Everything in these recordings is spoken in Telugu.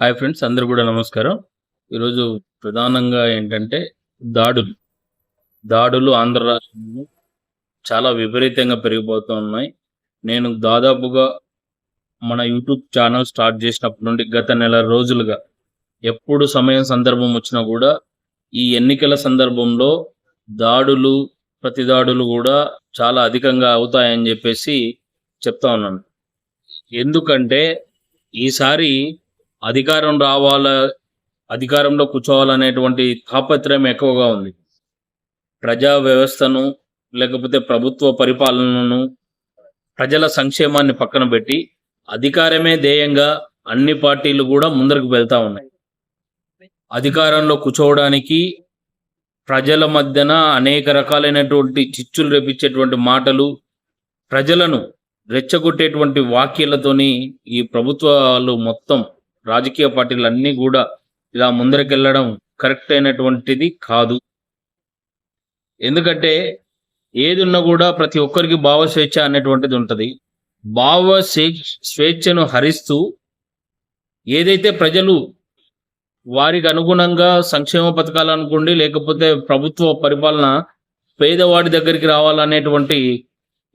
హాయ్ ఫ్రెండ్స్ అందరూ కూడా నమస్కారం. ఈరోజు ప్రధానంగా ఏంటంటే దాడులు. దాడులు ఆంధ్ర రాష్ట్రంలో చాలా విపరీతంగా పెరిగిపోతూ ఉన్నాయి. నేను దాదాపుగా మన యూట్యూబ్ ఛానల్ స్టార్ట్ చేసినప్పటి నుండి గత నెల రోజులుగా ఎప్పుడు సమయం సందర్భం వచ్చినా కూడా ఈ ఎన్నికల సందర్భంలో దాడులు ప్రతి దాడులు కూడా చాలా అధికంగా అవుతాయని చెప్పేసి చెప్తా ఉన్నాను. ఎందుకంటే ఈసారి అధికారం రావాల అధికారంలో కూర్చోవాలనేటువంటి తాపత్రయం ఎక్కువగా ఉంది. ప్రజా వ్యవస్థను లేకపోతే ప్రభుత్వ పరిపాలనను ప్రజల సంక్షేమాన్ని పక్కన పెట్టి అధికారమే ధ్యేయంగా అన్ని పార్టీలు కూడా ముందరకు వెళ్తా ఉన్నాయి. అధికారంలో కూర్చోవడానికి ప్రజల మధ్యన అనేక రకాలైనటువంటి చిచ్చులు రేపించేటువంటి మాటలు ప్రజలను రెచ్చగొట్టేటువంటి వాక్యాలతోని ఈ ప్రభుత్వాలు మొత్తం రాజకీయ పార్టీలు అన్నీ కూడా ఇలా ముందరకెళ్ళడం కరెక్ట్ అయినటువంటిది కాదు. ఎందుకంటే ఏది ఉన్నా కూడా ప్రతి ఒక్కరికి భావ స్వేచ్ఛ అనేటువంటిది ఉంటుంది. భావ స్వేచ్ఛను హరిస్తూ ఏదైతే ప్రజలు వారికి అనుగుణంగా సంక్షేమ పథకాలు అనుకోండి లేకపోతే ప్రభుత్వ పరిపాలన పేదవాడి దగ్గరికి రావాలనేటువంటి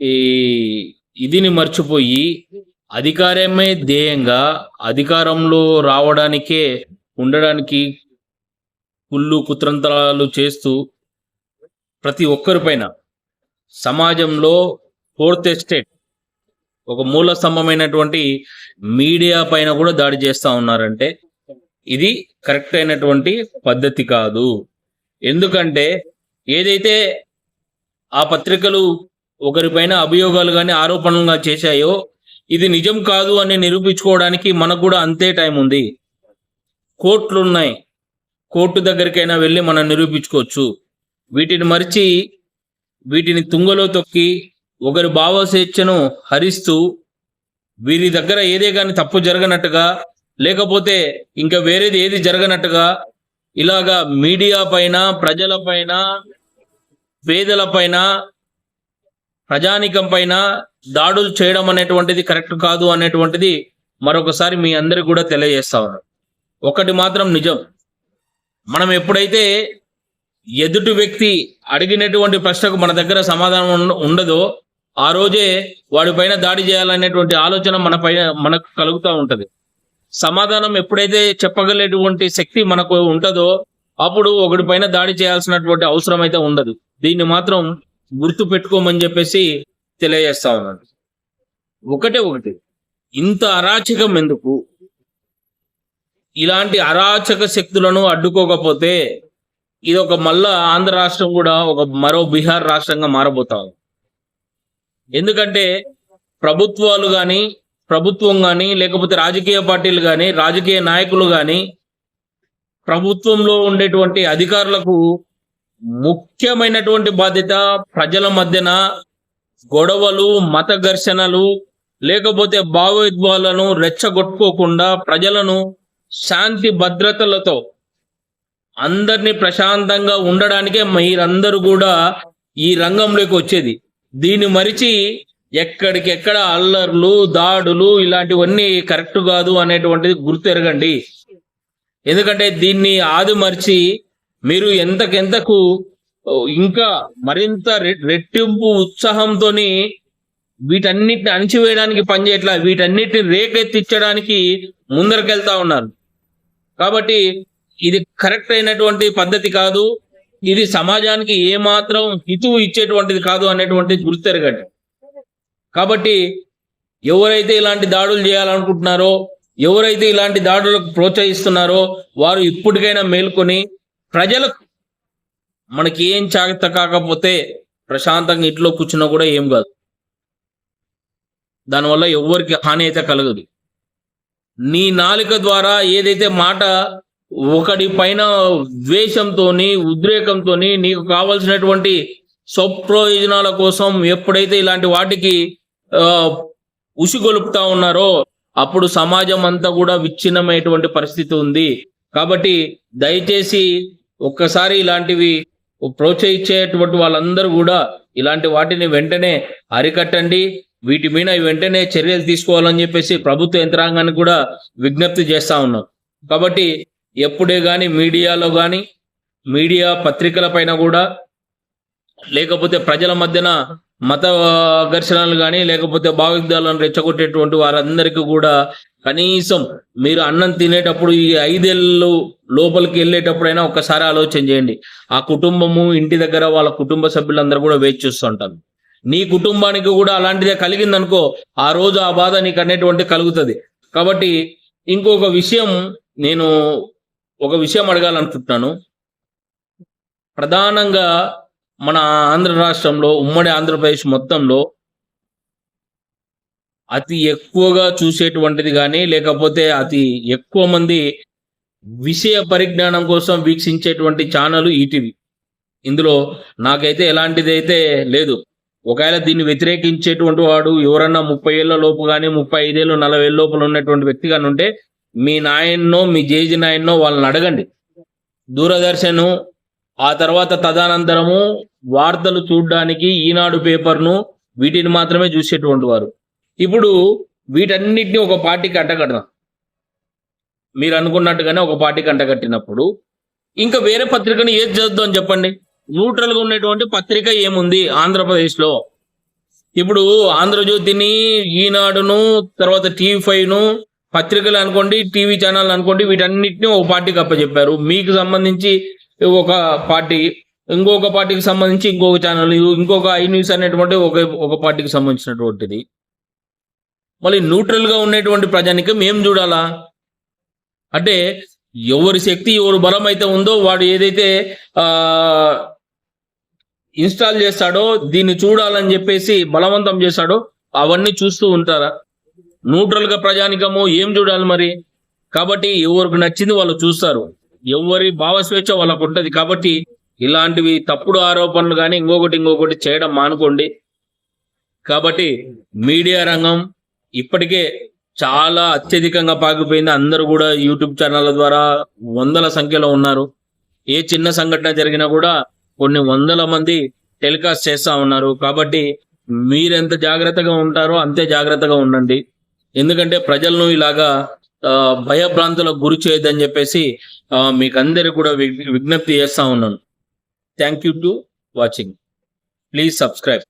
ఈ ఇదిని మర్చిపోయి అధికారమే ధ్యేయంగా అధికారంలో రావడానికే ఉండడానికి కుళ్ళు కుతంత్రాలు చేస్తూ ప్రతి ఒక్కరిపైన సమాజంలో ఫోర్త్ ఎస్టేట్ ఒక మూల స్తంభమైనటువంటి మీడియా పైన కూడా దాడి చేస్తూ ఉన్నారంటే ఇది కరెక్ట్ అయినటువంటి పద్ధతి కాదు. ఎందుకంటే ఏదైతే ఆ పత్రికలు ఒకరిపైన అభియోగాలు కానీ ఆరోపణలుగా చేశాయో ఇది నిజం కాదు అని నిరూపించుకోవడానికి మనకు కూడా అంతే టైం ఉంది. కోర్టులున్నాయి కోర్టు దగ్గరికైనా వెళ్ళి మనం నిరూపించుకోవచ్చు. వీటిని మరిచి వీటిని తుంగలో తొక్కి ఒకరి భావస్వేచ్ఛను హరిస్తూ వీరి దగ్గర ఏదే కానీ తప్పు జరగనట్టుగా లేకపోతే ఇంకా వేరేది ఏది జరగనట్టుగా ఇలాగా మీడియా పైన ప్రజల పైన పేదల పైన ప్రజానీకం పైన దాడులు చేయడం అనేటువంటిది కరెక్ట్ కాదు అనేటువంటిది మరొకసారి మీ అందరికి కూడా తెలియజేస్తా ఉన్నారు ఒకటి మాత్రం నిజం. మనం ఎప్పుడైతే ఎదుటి వ్యక్తి అడిగినటువంటి ప్రశ్నకు మన దగ్గర సమాధానం ఉండదో ఆ రోజే వాడిపైన దాడి చేయాలనేటువంటి ఆలోచన మన పైన మనకు కలుగుతూ ఉంటది. సమాధానం ఎప్పుడైతే చెప్పగలేటువంటి శక్తి మనకు ఉంటుందో అప్పుడు ఒకటి పైన దాడి చేయాల్సినటువంటి అవసరం అయితే ఉండదు. దీన్ని మాత్రం గుర్తు పెట్టుకోమని చెప్పేసి తెలియజేస్తా ఉన్నాను. ఒకటే ఒకటి. ఇంత అరాచకం ఎందుకు? ఇలాంటి అరాచక శక్తులను అడ్డుకోకపోతే ఇది ఒక మళ్ళా ఆంధ్ర రాష్ట్రం కూడా ఒక మరో బీహార్ రాష్ట్రంగా మారబోతా ఉంది. ఎందుకంటే ప్రభుత్వాలు కానీ ప్రభుత్వం కానీ లేకపోతే రాజకీయ పార్టీలు కానీ రాజకీయ నాయకులు కానీ ప్రభుత్వంలో ఉండేటువంటి అధికారులకు ముఖ్యమైనటువంటి బాధ్యత ప్రజల మధ్యన గొడవలు మత ఘర్షణలు లేకపోతే భావోద్వాలను రెచ్చగొట్టుకోకుండా ప్రజలను శాంతి భద్రతలతో అందరినీ ప్రశాంతంగా ఉండడానికే మీరందరూ కూడా ఈ రంగంలోకి వచ్చేది. దీన్ని మరిచి ఎక్కడికెక్కడ అల్లర్లు దాడులు ఇలాంటివన్నీ కరెక్ట్ కాదు అనేటువంటిది గుర్తెరగండి. ఎందుకంటే దీన్ని ఆది మరిచి మీరు ఎంతకెంతకు ఇంకా మరింత రె- రెట్టింపు ఉత్సాహంతోని వీటన్నిటిని అణిచివేయడానికి పనిచేయట్లా వీటన్నిటిని రేకెత్తించడానికి ముందరకెళ్తా ఉన్నారు. కాబట్టి ఇది కరెక్ట్ అయినటువంటి పద్ధతి కాదు ఇది సమాజానికి ఏమాత్రం హితువు ఇచ్చేటువంటిది కాదు అనేటువంటిది గుర్తెరగండి కాబట్టి ఎవరైతే ఇలాంటి దాడులు చేయాలనుకుంటున్నారో ఎవరైతే ఇలాంటి దాడులకు ప్రోత్సహిస్తున్నారో వారు ఇప్పటికైనా మేల్కొని ప్రజలకు మనకి ఏం జాగ్రత్త కాకపోతే ప్రశాంతంగా ఇంట్లో కూర్చున్నా కూడా ఏం కాదు. దానివల్ల ఎవరికి హాని అయితే కలగదు. నీ నాలుక ద్వారా ఏదైతే మాట ఒకడి పైన ద్వేషంతోని ఉద్రేకంతోని నీకు కావలసినటువంటి స్వప్రయోజనాల కోసం ఎప్పుడైతే ఇలాంటి వాటికి ఉసిగొలుపుతా ఉన్నారో అప్పుడు సమాజం అంతా కూడా విచ్ఛిన్నమైనటువంటి పరిస్థితి ఉంది. కాబట్టి దయచేసి ఒక్కసారి ఇలాంటివి ప్రోత్సహించేటువంటి వాళ్ళందరూ కూడా ఇలాంటి వాటిని వెంటనే అరికట్టండి. వీటి మీద వెంటనే చర్యలు తీసుకోవాలని చెప్పేసి ప్రభుత్వ యంత్రాంగాన్ని కూడా విజ్ఞప్తి చేస్తా ఉన్నాం. కాబట్టి ఎప్పుడే కానీ మీడియాలో కానీ మీడియా పత్రికల పైన కూడా లేకపోతే ప్రజల మధ్యన మత ఘర్షణలు కానీ లేకపోతే భావోద్వేగాలను రెచ్చగొట్టేటువంటి వారందరికీ కూడా కనీసం మీరు అన్నం తినేటప్పుడు ఈ ఐదేళ్ళు లోపలికి వెళ్ళేటప్పుడైనా ఒక్కసారి ఆలోచన చేయండి. ఆ కుటుంబము ఇంటి దగ్గర వాళ్ళ కుటుంబ సభ్యులందరూ కూడా వేచి చూస్తుంటారు నీ కుటుంబానికి కూడా అలాంటిదే కలిగిందనుకో ఆ రోజు ఆ బాధ నీకు అనేటువంటి కలుగుతుంది. కాబట్టి ఇంకొక విషయం నేను ఒక విషయం అడగాలనుకుంటున్నాను. ప్రధానంగా మన ఆంధ్ర రాష్ట్రంలో ఉమ్మడి ఆంధ్రప్రదేశ్ మొత్తంలో అతి ఎక్కువగా చూసేటువంటిది కానీ లేకపోతే అతి ఎక్కువ మంది విషయ పరిజ్ఞానం కోసం వీక్షించేటువంటి ఛానల్ ఈటీవీ. ఇందులో నాకైతే ఎలాంటిది అయితే లేదు. ఒకవేళ దీన్ని వ్యతిరేకించేటువంటి వాడు ఎవరన్నా ముప్పై ఏళ్ళ లోపు కానీ ముప్పై ఐదేళ్ళు నలభై ఏళ్ళ లోపల ఉన్నటువంటి వ్యక్తి కానీ ఉంటే మీ నాయన్నో మీ జేజీ నాయన్నో వాళ్ళని అడగండి. దూరదర్శన్ ఆ తర్వాత తదనంతరము వార్తలు చూడడానికి ఈనాడు పేపర్ను వీటిని మాత్రమే చూసేటువంటి వారు. ఇప్పుడు వీటన్నిటిని ఒక పార్టీకి అంటగడదాం. మీరు అనుకున్నట్టుగానే ఒక పార్టీకి అంటగట్టినప్పుడు ఇంకా వేరే పత్రికని ఏది చదువుదాం చెప్పండి? న్యూట్రల్గా ఉన్నటువంటి పత్రిక ఏముంది ఆంధ్రప్రదేశ్లో? ఇప్పుడు ఆంధ్రజ్యోతిని ఈనాడును తర్వాత టీవీ ఫైవ్ను పత్రికలు అనుకోండి టీవీ ఛానల్ అనుకోండి వీటన్నిటిని ఒక పార్టీకి అప్పచెప్పారు. మీకు సంబంధించి ఒక పార్టీ ఇంకొక పార్టీకి సంబంధించి ఇంకొక ఛానల్ ఇంకొక ఐ న్యూస్ అనేటువంటి ఒక ఒక పార్టీకి సంబంధించినటువంటిది. మళ్ళీ న్యూట్రల్గా ఉన్నటువంటి ఏం చూడాలా? అంటే ఎవరి శక్తి ఎవరు బలం అయితే ఉందో వాడు ఏదైతే ఇన్స్టాల్ చేస్తాడో దీన్ని చూడాలని చెప్పేసి బలవంతం చేస్తాడో అవన్నీ చూస్తూ ఉంటారా? న్యూట్రల్గా ప్రజానికము ఏం చూడాలి మరి? కాబట్టి ఎవరికి నచ్చింది వాళ్ళు చూస్తారు. ఎవరి భావస్వేచ్ఛ వాళ్ళకు ఉంటుంది. కాబట్టి ఇలాంటివి తప్పుడు ఆరోపణలు కానీ ఇంకొకటి ఇంకొకటి చేయడం మానుకోండి. కాబట్టి మీడియా రంగం ఇప్పటికే చాలా అత్యధికంగా పాకిపోయింది. అందరూ కూడా యూట్యూబ్ ఛానళ్ళ ద్వారా వందల సంఖ్యలో ఉన్నారు. ఏ చిన్న సంఘటన జరిగినా కూడా కొన్ని వందల మంది టెలికాస్ట్ చేస్తా ఉన్నారు. కాబట్టి మీరెంత జాగ్రత్తగా ఉంటారో అంతే జాగ్రత్తగా ఉండండి. ఎందుకంటే ప్రజలను ఇలాగా భయభ్రాంతులకు గురి చేయొద్దని చెప్పేసి మీకు అందరికి కూడా విజ్ఞప్తి చేస్తా ఉన్నాను. Thank you to watching please subscribe